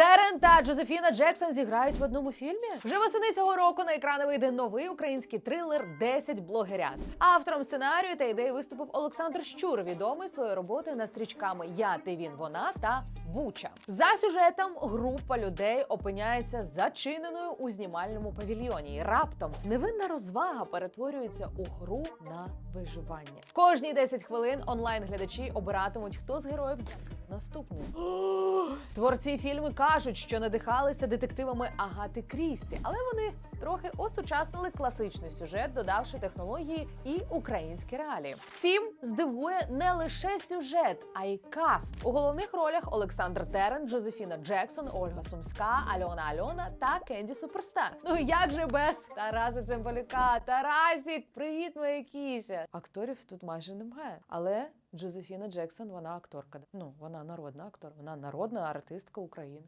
Терен та Джозефіна Джексон зіграють в одному фільмі. Вже восени цього року на екрани вийде новий український трилер «10 блогерят. Автором сценарію та ідеї виступив Олександр Щур, відомий своєю роботою над стрічками Я, ти, він, вона та Буча. За сюжетом група людей опиняється зачиненою у знімальному павільйоні. І раптом невинна розвага перетворюється у гру на виживання. Кожні 10 хвилин онлайн-глядачі обиратимуть, хто з героїв наступний. Творці фільму кажуть, що надихалися детективами Агати Крісті, але вони трохи осучаснили класичний сюжет, додавши технології і українські реалії. Втім, здивує не лише сюжет, а й каст. У головних ролях Олександр Терен, Джозефіна Джексон, Ольга Сумська, Альона Альона та Кенді Суперстар. Ну як же без Тараса Цимбалюка? Тарасік, привіт, моя кіся! Акторів тут майже немає, але Джозефіна Джексон, вона акторка. Ну, вона народна актор, вона народна артистка України.